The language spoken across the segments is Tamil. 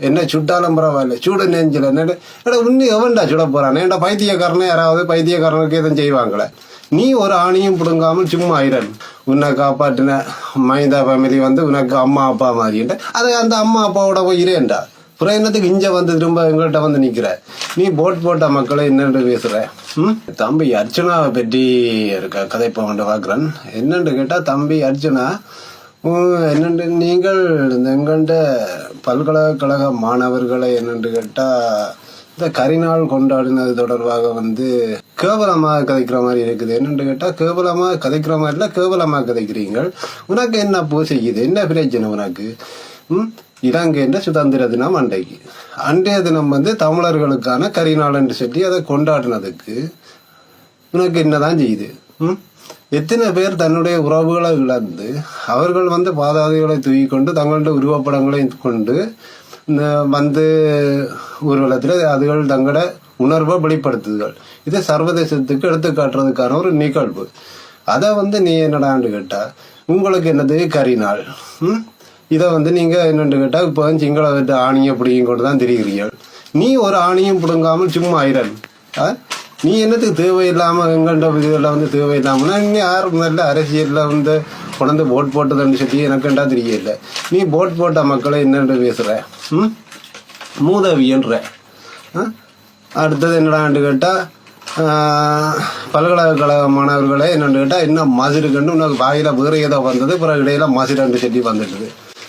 என்ன சுட்டாலும் பரவாயில்ல. சூடு நெஞ்சில். என்னடா எடா எவன்டா சுட போறான்? ஏன்டா பைத்தியக்காரனே? யாராவது பைத்தியக்காரனுக்கு எதுவும் செய்வாங்களே? நீ ஒரு ஆணியும் பிடுங்காமல் சும்மா ஆயிரன் உன்னை காப்பாற்றின மைந்தா ஃபேமிலி வந்து உனக்கு அம்மா அப்பா மாதிரின்ட்டு அது அந்த அம்மா அப்பாவோட போய் இரேன்டா அப்புறம் என்னத்துக்கு இஞ்ச வந்து திரும்ப எங்கள்கிட்ட வந்து நிற்கிற நீ போட் போட்ட மக்களை என்னென்று பேசுகிற ம்? தம்பி அர்ச்சனாவை பற்றி இருக்க கதைப்ப கொண்டு பார்க்குறேன் என்னன்னு கேட்டால் தம்பி அர்ச்சனா என்னென்று நீங்கள் இந்த எங்கள்கிட்ட பல்கலைக்கழக மாணவர்களை என்னென்று கேட்டால் இந்த கரிநாள் கொண்டாடினது தொடர்பாக வந்து கேவலமாக கதைக்கிற மாதிரி இருக்குது. என்னென்று கேட்டால் கேவலமாக கதைக்கிற மாதிரி இல்லை கேவலமாக கதைக்கிறீங்கள் உனக்கு என்ன பூ செய்யுது? என்ன பிரச்சனை உனக்கு? ம் இலங்கைன்ற சுதந்திர தினம் அன்றைக்கு. அன்றைய தினம் வந்து தமிழர்களுக்கான கரிநாள் என்று சொல்லி அதை கொண்டாடினதுக்கு உனக்கு என்னதான் செய்யுது? ம்? எத்தனை பேர் தன்னுடைய உறவுகளை இழந்து அவர்கள் வந்து பாதாதைகளை தூக்கி கொண்டு தங்களுடைய உருவப்படங்களை கொண்டு இந்த வந்து ஊர்வலத்தில் அதுகள் தங்களோட உணர்வை வெளிப்படுத்துதல். இது சர்வதேசத்துக்கு எடுத்து காட்டுறதுக்கான ஒரு நிகழ்வு. அதை வந்து நீ என்னடான்னு கேட்டால் உங்களுக்கு என்னது கரிநாள் ம்? இதை வந்து நீங்கள் என்னென்று கேட்டால் இப்போ சிங்கள விட்டு ஆணியை பிடிக்கும் கொண்டு தான் தெரிகிறீர்கள். நீ ஒரு ஆணியும் பிடுங்காமல் சும்மா ஐரன் ஆ? நீ என்னத்துக்கு தேவையில்லாம எங்கள்கிட்ட இதெல்லாம் வந்து தேவையில்லாமல் இங்கே யாரும் நல்ல அரசியலில் வந்து கொண்டு போட் போட்டதுன்னு சொல்லி எனக்குண்டா தெரியல. நீ போட் போட்ட மக்களை என்னென்று பேசுகிற ம்? மூதவியன்ற. அடுத்தது என்னடான்னு கேட்டால் பல்கலைக்கழக மாணவர்களே என்னென்று கேட்டால் என்ன மசிருக்குன்னு உனக்கு வாயில் வேறு ஏதோ வந்தது பிறகு இடையில மசிரண்டு சொல்லி வந்துட்டுது.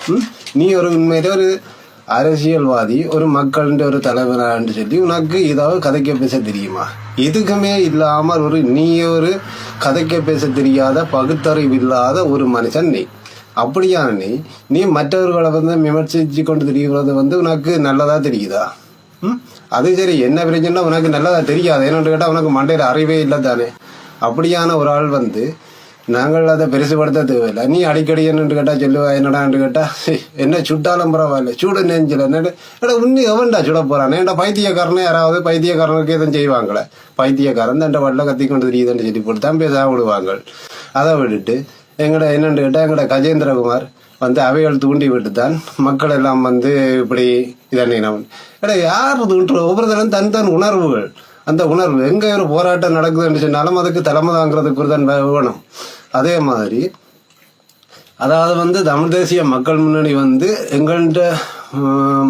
ம்? நீ ஒரு உண்மையிலே ஒரு அரசியல்வாதி ஒரு மக்கள்ன்ற ஒரு தலைவரான்னு சொல்லி உனக்கு ஏதாவது கதைக்க பேச தெரியுமா? எதுக்குமே இல்லாமல் ஒரு நீ ஒரு கதைக்க பேச தெரியாத பகுத்தறிவு இல்லாத ஒரு மனுஷன் நீ. அப்படியான நீ. நீ மற்றவர்களை வந்து விமர்சிச்சு கொண்டு திரிகிறது வந்து உனக்கு நல்லதா தெரியுதா? ம்? அது சரி என்ன பிரச்சனைனா உனக்கு நல்லதா தெரியாது. ஏன்னு கேட்டால் உனக்கு மண்டையில் அறிவே இல்லை தானே. அப்படியான ஒரு ஆள் வந்து நாங்கள் அதை பெருசுபடுத்த தேவையில்லை நீ அடிக்கடி என்னன்னு கேட்டால் சொல்லுவா என்னடான்னு கேட்டா என்ன சுட்டாலும் பரவாயில்ல சூடு நெஞ்சில். என்னட்டு எடா உன்னி எவன்டா சுட போறான்? ஏன்டா பைத்தியக்காரனே? யாராவது பைத்தியக்காரனுக்கு எதுவும் செய்வாங்களே? பைத்தியக்காரன் தண்டை வல்ல கத்தி கொண்டு தெரியுதுன்னு சொல்லி போட்டு தான் பேச விடுவாங்க அதை விட்டுட்டு எங்கட என்னன்னு கேட்டால் எங்கட கஜேந்திரகுமார் வந்து அவைகள் தூண்டி விட்டு தான் மக்கள் எல்லாம் வந்து இப்படி இதன்னினம் எடா யார் தூண்டுற ஒவ்வொரு தன் தன் உணர்வுகள். அந்த உணர்வு எங்க ஒரு போராட்டம் நடக்குதுன்னு சொன்னாலும் அதுக்கு தலைமை தாங்கிறதுக்கு தான் வேணும் அதே மாதிரி அதாவது வந்து தமிழ் தேசிய மக்கள் முன்னணி வந்து எங்கள்கிட்ட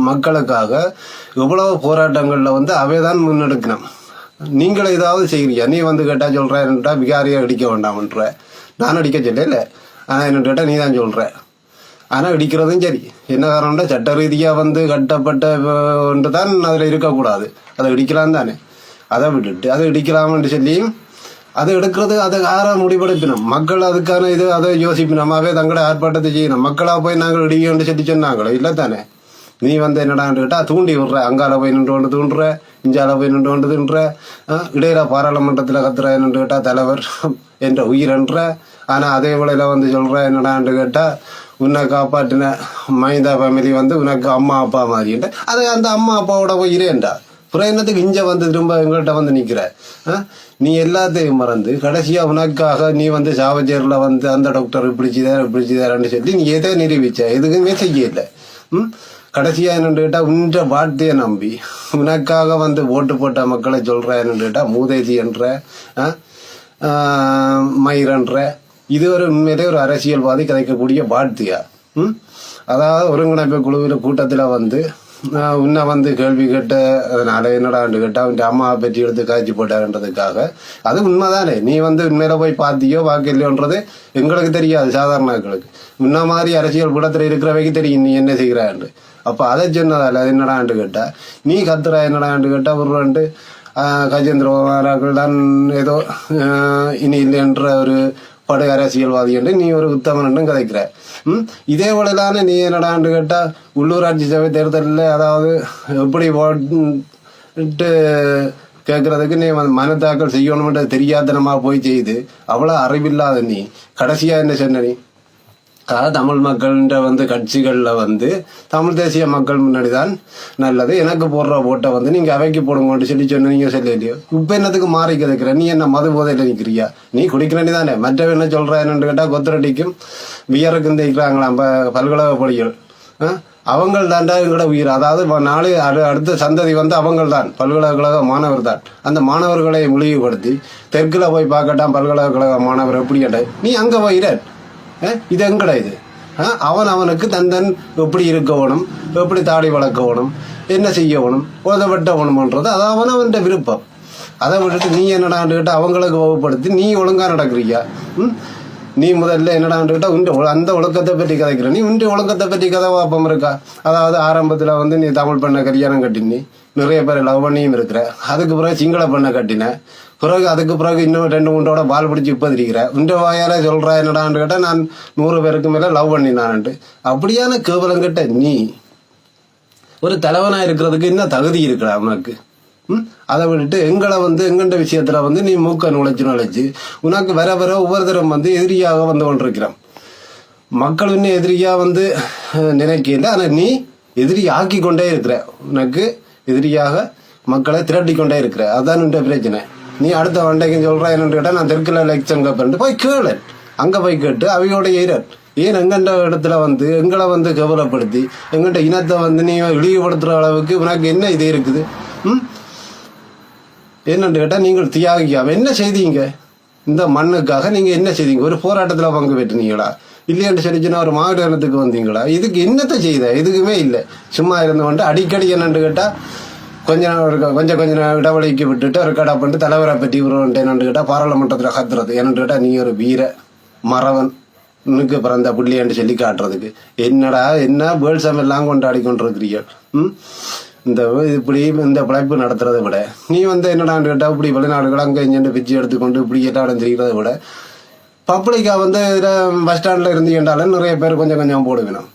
மக்களுக்காக எவ்வளவு போராட்டங்களில் வந்து அவை தான் முன்னெடுக்கணும். நீங்கள் ஏதாவது செய்கிறீங்க நீ வந்து கேட்டால் சொல்கிறேன்ட்டா விகாரியை அடிக்க வேண்டாம்ன்ற. நான் அடிக்க சொல்லல ஆனால் என்ன கேட்டால் நீ தான் சொல்கிற ஆனால் இடிக்கிறதும் சரி. என்ன காரணம்னா சட்ட ரீதியாக வந்து கட்டப்பட்ட ஒன்று தான் அதில் இருக்கக்கூடாது. அதை இடிக்கலாம் தானே. அதை விட்டுட்டு அதை இடிக்கலாம்னு சொல்லி அதை எடுக்கிறது அதை யாரா முடிவெடுப்பினோம். மக்கள் அதுக்கான இது அதை யோசிக்கணுமாவே தங்களோட ஆர்ப்பாட்டத்தை செய்யணும். மக்களாக போய் நாங்கள் இடிக்கணும்னு சொல்லி சொன்னாங்களோ? இல்லை தானே. நீ வந்து என்னடான்னு கேட்டால் தூண்டி விடுற. அங்கால போய் நின்று கொண்டு தூண்டுற இஞ்சால போய் நின்று கொண்டு தின்ற இடையில பாராளுமன்றத்தில் கத்துற என்னன்னு கேட்டால் தலைவர் என்ற உயிரன்ற ஆனால் அதே வேளையில் வந்து சொல்கிற என்னடான்னு கேட்டால் உன்னை காப்பாற்றின மைந்தா ஃபேமிலி வந்து உனக்கு அம்மா அப்பா மாதிரின்ட்டு அது அந்த அம்மா அப்பாவோட போய் இரேன்டா அப்புறம் என்னத்துக்கு இஞ்ச வந்து திரும்ப எங்கள்கிட்ட வந்து நிற்கிற ஆ? நீ எல்லாத்தையும் மறந்து கடைசியாக உனக்காக நீ வந்து சாவச்சேரில் வந்து அந்த டாக்டர் இப்படி செய்தார் இப்படி சொல்லி நீ எதை நிரூபிச்ச? எதுக்குமே இல்லை ம்? கடைசியாக என்னென்று கேட்டால் உன்ற வார்த்தையை நம்பி உனக்காக வந்து ஓட்டு போட்ட மக்களை சொல்கிற என்னென்று கேட்டால் மூதேசி என்ற ஆ? மயிரன்ற இது ஒரு உண்மையிலே ஒரு அரசியல்வாதி கதைக்கக்கூடிய வார்த்தையா ம்? அதாவது ஒருங்கிணைப்பு குழுவில் கூட்டத்தில் வந்து உன்னை வந்து கேள்வி கேட்ட அதனால என்னடான்னு கேட்டால் அவன் அம்மா பற்றி எடுத்து காய்ச்சி போட்டாருன்றதுக்காக. அது உண்மைதானே? நீ வந்து உண்மையில போய் பார்த்தியோ பார்க்கலையோன்றது எங்களுக்கு தெரியாது சாதாரணங்களுக்கு முன்ன மாதிரி அரசியல் கூடத்தில் இருக்கிறவைக்கு தெரியும் நீ என்ன செய்கிறான்னு அப்போ அதை சொன்னதால அது என்னடான்னு நீ கத்துற என்னடாண்டு கேட்டா ஒரு கஜேந்திரகுமாராக்கள் தான் ஏதோ இனி இல்லைன்ற ஒரு படு அரசியல்வாதி என்று நீ ஒரு உத்தமன் என்றும் கதைக்கிற. ம்? இதே போலதான நீ என்னடான்னு கேட்டால் உள்ளூராட்சி சபை தேர்தலில் அதாவது எப்படி ஓட்டு கேட்கறதுக்கு நீ வந்து மனு தாக்கல் செய்யணும்ன்ற தெரியாதனமா போய் செய்து அவ்வளோ அறிவில்லாத நீ. கடைசியாக என்ன சொன்ன நீ? அதாவது தமிழ் மக்கள்கிட்ட வந்து கட்சிகளில் வந்து தமிழ் தேசிய மக்கள் முன்னாடி தான் நல்லது. எனக்கு போடுற ஓட்டை வந்து நீங்கள் அவைக்கு போடுங்கன்னு சொல்லி சொன்னீங்க இல்லையோ இப்போ என்னத்துக்கு மாறி கிடக்குற? நீ என்ன மது போதையில் நிற்கிறியா நீ குடிக்கிறனி தானே. மற்றவ என்ன சொல்ற என்னன்னு கேட்டால் கொத்தரடிக்கும் வியருக்கும் தேய்க்கிறாங்களாம். ப- பல்கலக பொலிகள் அவங்கள் தாண்டா எங்களோட உயிர். அதாவது நாளை அடு- அடுத்த சந்ததி வந்து அவங்கள் தான் பல்கலைக்கழக மாணவர் தான் அந்த மாணவர்களை முழுகுபடுத்தி தெற்கில் போய் பார்க்கட்டான் பல்கலைக்கழக மாணவர் எப்படி கேட்ட நீ அங்கே போயிட இது எங்கடா இது அவன் அவனுக்கு தந்தன் எப்படி இருக்கவனும் எப்படி தாடி வளர்க்கவனும் என்ன செய்யணும் உதவட்டவணும்ன்றது அது அவன் அவன் விருப்பம் அதை விட்டுட்டு நீ என்னடான்னு அவங்களுக்கு வகுப்படுத்தி நீ ஒழுங்கா நடக்கிறியா ம்? நீ முதல்ல என்னடான்னு கேட்டா அந்த ஒழுக்கத்தை பற்றி கதைக்கிற நீ உண்ட ஒழுக்கத்தை பற்றி கதை வாப்பம் இருக்கா அதாவது ஆரம்பத்தில் வந்து நீ தமிழ் பண்ண கல்யாணம் கட்டினி நிறைய பேர் லவ் பண்ணியும் இருக்கிற அதுக்கு பிறகு சிங்கள பெண்ணை கட்டினேன். பிறகு அதுக்கு பிறகு இன்னும் ரெண்டு மூன்றோட பால் பிடிச்சி இப்போ திரிக்கிறேன். உண்ட வாயால் சொல்றா என்னடான்னு கேட்டால் நான் நூறு பேருக்கு மேலே லவ் பண்ணினான்ட்டு. அப்படியான கேவலம் கிட்ட நீ. ஒரு தலைவனாக இருக்கிறதுக்கு என்ன தகுதி இருக்கிறா உனக்கு? ம்? அதை விட்டுட்டு எங்களை வந்து எங்கண்ட விஷயத்துல வந்து நீ மூக்க நுழைச்சு நுழைச்சு உனக்கு வர வர ஒவ்வொருத்தரும் வந்து எதிரியாக வந்து கொண்டிருக்கிறான். மக்கள் இன்னும் எதிரியாக வந்து நினைக்கல ஆனால் நீ எதிரி ஆக்கி கொண்டே இருக்கிற. உனக்கு எதிரியாக மக்களை திரட்டி கொண்டே இருக்கிற அதான் என்ற பிரச்சனை. நீ அடுத்த வண்டைக்கு சொல்ற என்னன்னு கேட்டா நான் தெற்குல எலெக்ஷன் கப்பன்ட்டு போய் கேளு. அங்க போய் கேட்டு அவையோட ஏறன் ஏன் எங்கண்ட இடத்துல வந்து எங்களை வந்து கவலைப்படுத்தி எங்கிட்ட இனத்தை வந்து நீ இழிவுபடுத்துற அளவுக்கு உனக்கு என்ன இது இருக்குது? ம்? என்னென்று கேட்டால் நீங்கள் தியாகிக்காம என்ன செய்தீங்க? இந்த மண்ணுக்காக நீங்கள் என்ன செய்தீங்க? ஒரு போராட்டத்தில் பங்கு பெற்றினீங்களா இல்லையான்னு சொல்லிச்சுன்னா ஒரு மாகாணத்துக்கு வந்தீங்களா? இதுக்கு என்னத்தை செய்த? எதுக்குமே இல்லை. சும்மா இருந்து கொண்டு அடிக்கடி என்னன்னு கேட்டால் கொஞ்ச நாள் ஒரு கொஞ்சம் கொஞ்ச நாள் இடைவெளிக்கு விட்டுட்டு ஒரு கடை பண்ணிட்டு தலைவரை பற்றி விடுவோன்ட்டு என்னன்னு பாராளுமன்றத்தில் கத்துறது. என்னன்னு கேட்டால் நீ ஒரு வீர மறவன். உனக்கு பிறந்த பிள்ளையாண்டு சொல்லி காட்டுறதுக்கு. என்னடா என்ன பேர்ட்ஸம் எல்லாம் கொண்டாடி கொண்டிருக்கிறீர்கள் ம்? இந்த இப்படி இந்த பிழைப்பு நடத்துறதை விட. நீ வந்து என்னடான்னு கேட்டால் இப்படி வெளிநாடுகள் அங்கே இங்கே பிச்சு எடுத்துக்கொண்டு இப்படி இடம் தெரிகிறத விட பப்ளிக்காக வந்து இதில் பஸ் ஸ்டாண்டில் இருந்தீங்கன்றாலும் நிறைய பேர் கொஞ்சம் கொஞ்சம் போடுவேணும்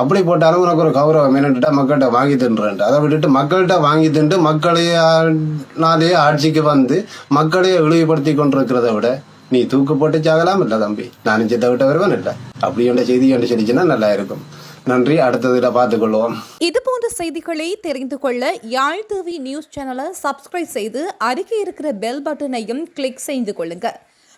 அப்படி போட்டாலும் உனக்கு ஒரு கௌரவம். என்னட்டுட்டா மக்கள்கிட்ட வாங்கி தின்றுன்ட்டு. அதை விட்டுட்டு மக்கள்கிட்ட வாங்கி தின்று மக்களையாலேயே நாளையே ஆட்சிக்கு வந்து மக்களையே இழிவுபடுத்தி கொண்டிருக்கிறத விட நீ தூக்கு போட்டு சாகலாம் இல்லை தம்பி. நானும் சித்த விட்ட வருவேன் இல்லை. அப்படி என்ற செய்தி என்று சொல்லிச்சுன்னா நல்லா இருக்கும். நன்றி. அடுத்ததுல பார்த்துக்கொள்வோம் இது போன்ற செய்திகளை தெரிந்து கொள்ள யாழ் டிவி நியூஸ் சேனலை சப்ஸ்கிரைப் செய்து அருகே இருக்கிற பெல் பட்டனையும் கிளிக் செய்து கொள்ளுங்கள்